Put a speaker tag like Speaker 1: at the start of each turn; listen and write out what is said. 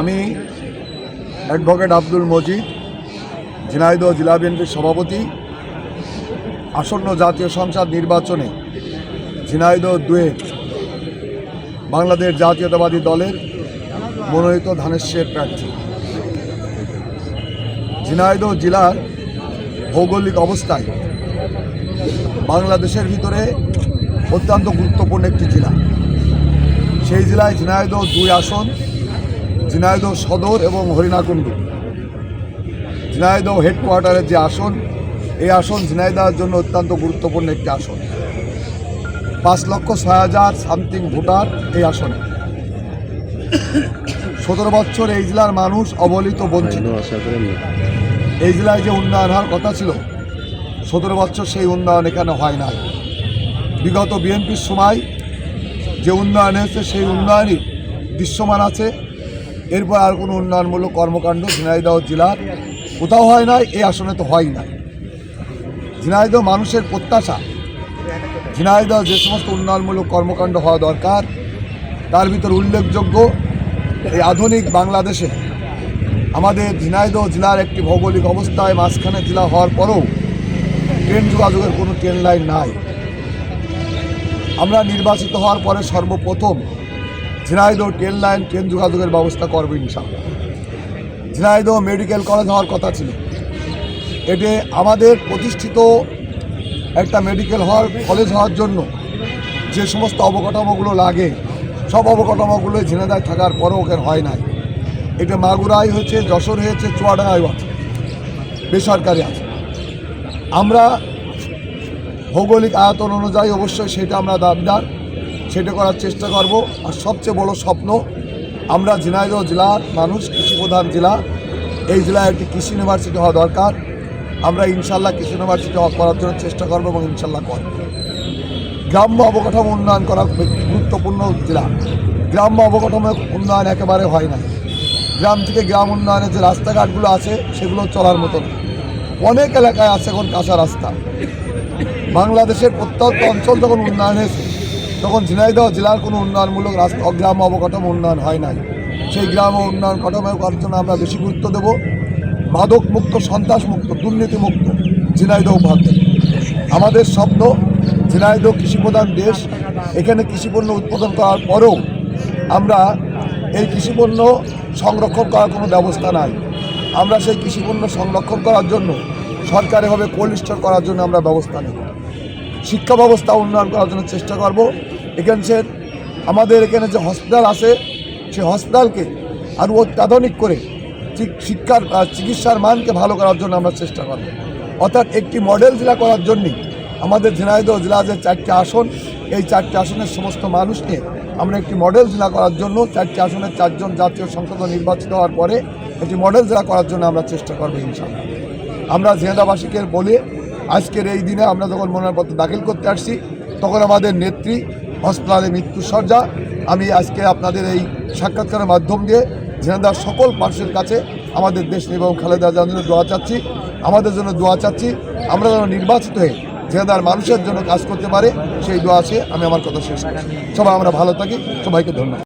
Speaker 1: আমি অ্যাডভোকেট আব্দুল মজিদ, ঝিনাইদহ জেলা বিএনপির সভাপতি। আসন্ন জাতীয় সংসদ নির্বাচনে ঝিনাইদহ দুয়ে বাংলাদেশ জাতীয়তাবাদী দলের মনোনীত ধানেশ্বর প্রার্থী। ঝিনাইদহ জেলার ভৌগোলিক অবস্থায় বাংলাদেশের ভিতরে অত্যন্ত গুরুত্বপূর্ণ একটি জেলা। সেই জেলায় ঝিনাইদহ দুই আসন ঝিনাইদহ সদর এবং হরিণাকুণ্ডু। ঝিনাইদহ হেডকোয়ার্টারের যে আসন এই আসন ঝিনাইদহের জন্য অত্যন্ত গুরুত্বপূর্ণ একটি আসন। পাঁচ লক্ষ ছয় হাজার সামথিং ভোটার এই আসনে। সতেরো বছর এই জেলার মানুষ অবহেলিত বঞ্চিত। এই জেলায় যে উন্নয়ন হওয়ার কথা ছিল সতেরো বছর সেই উন্নয়ন এখানে হয় না বিগত বিএনপির সময় যে উন্নয়ন হয়েছে সেই উন্নয়নই দৃশ্যমান আছে। এরপর আর কোনো উন্নয়নমূলক কর্মকাণ্ড ঝিনাইদহ জেলার কোথাও হয় নাই, এই আসনে তো হয় নাই। ঝিনাইদহ মানুষের প্রত্যাশা, ঝিনাইদহ যে সমস্ত উন্নয়নমূলক কর্মকাণ্ড হওয়া দরকার, তার ভিতর উল্লেখযোগ্য এই আধুনিক বাংলাদেশে আমাদের ঝিনাইদহ জেলার একটি ভৌগোলিক অবস্থায় মাঝখানে জেলা হওয়ার পরেও ট্রেন যোগাযোগের কোনো ট্রেন লাইন নাই। আমরা নির্বাচিত হওয়ার পরে সর্বপ্রথম ঝিনাইদহ ট্রেন লাইন, ট্রেন যোগাযোগের ব্যবস্থা করবে ইনশাআল্লাহ। ঝিনাইদহ মেডিকেল কলেজ হওয়ার কথা ছিল। এতে আমাদের প্রতিষ্ঠিত একটা মেডিকেল হওয়ার কলেজ হওয়ার জন্য যে সমস্ত অবকাঠামোগুলো লাগে, সব অবকাঠামোগুলো ঝিনাইদায় থাকার পরও ওখানে হয় নাই। এটা মাগুরাই হয়েছে, যশোর হয়েছে, চুয়াডাঙ্গায় আছে, বেসরকারি আছে। আমরা ভৌগোলিক আয়তন অনুযায়ী অবশ্যই সেটা আমরা দাবিদার। সেটা করার চেষ্টা করব। আর সবচেয়ে বড় স্বপ্ন, আমরা ঝিনাইদহ জেলার মানুষ কৃষি প্রধান জেলা, এই জেলায় একটি কৃষি ইউনিভার্সিটি হওয়া দরকার। আমরা ইনশাল্লাহ কৃষি ইউনিভার্সিটি করার জন্য চেষ্টা করব এবং ইনশাল্লাহ করব। গ্রাম্য অবকাঠামো উন্নয়ন করা গুরুত্বপূর্ণ জেলা। গ্রাম্য অবকাঠামো উন্নয়ন একেবারে হয় না। গ্রাম থেকে গ্রাম উন্নয়নের যে রাস্তাঘাটগুলো আছে, সেগুলো চলার মতন। অনেক এলাকায় আছে এখন কাঁচা রাস্তা। বাংলাদেশের প্রত্যন্ত অঞ্চল যখন উন্নয়ন হয়েছে তখন ঝিনাইদহ জেলার কোনো উন্নয়নমূলক রাস্তা গ্রাম অবকাঠামো উন্নয়ন হয় নাই। সেই গ্রাম উন্নয়ন কাঠামো করার জন্য আমরা বেশি গুরুত্ব দেব। মাদক মুক্ত, সন্ত্রাস মুক্ত, দুর্নীতি মুক্ত ঝিনাইদহ উপহার। আমাদের স্বপ্ন, ঝিনাইদহ কৃষিপ্রধান দেশ, এখানে কৃষিপণ্য উৎপাদন করার পরেও আমরা এই কৃষিপণ্য সংরক্ষণ করার কোনো ব্যবস্থা নাই। আমরা সেই কৃষিপণ্য সংরক্ষণ করার জন্য সরকারিভাবে কোল্ড স্টোর করার জন্য আমরা ব্যবস্থা নেব। শিক্ষা ব্যবস্থা উন্নয়ন করার জন্য চেষ্টা করব। এখানে আমাদের এখানে যে হসপিটাল আছে, সেই হসপিটালকে আরও অত্যাধুনিক করে শিক্ষার চিকিৎসার মানকে ভালো করার জন্য আমরা চেষ্টা করব। অর্থাৎ একটি মডেল জেলা করার জন্যই আমাদের ঝিনাইদহ জেলা যে চারটি আসন, এই চারটি আসনের সমস্ত মানুষ নিয়ে আমরা একটি মডেল জেলা করার জন্য, চারটি আসনের চারজন জাতীয় সংসদ নির্বাচিত হওয়ার পরে একটি মডেল জেলা করার জন্য আমরা চেষ্টা করব ইনশাআল্লাহ। আমরা ঝিনাইদাবাসীকে বলে আজকের এই দিনে আমরা যখন মনোনয়নপত্র দাখিল করতে আসছি, তখন আমাদের নেত্রী হসপিটালে মৃত্যুসজ্জা। আমি আজকে আপনাদের এই সাক্ষাৎকারের মাধ্যম দিয়ে ঝিনাইদার সকল মানুষের কাছে আমাদের দেশ এবং খালেদা জন্য দোয়া চাচ্ছি। আমাদের জন্য দোয়া চাচ্ছি। আমরা যেন নির্বাচিত হয়ে ঝিনাইদার মানুষের জন্য কাজ করতে পারে, সেই দোয়া আছে আমি আমার কথা শেষ করছি। সবাই আমরা ভালো থাকি। সবাইকে ধন্যবাদ।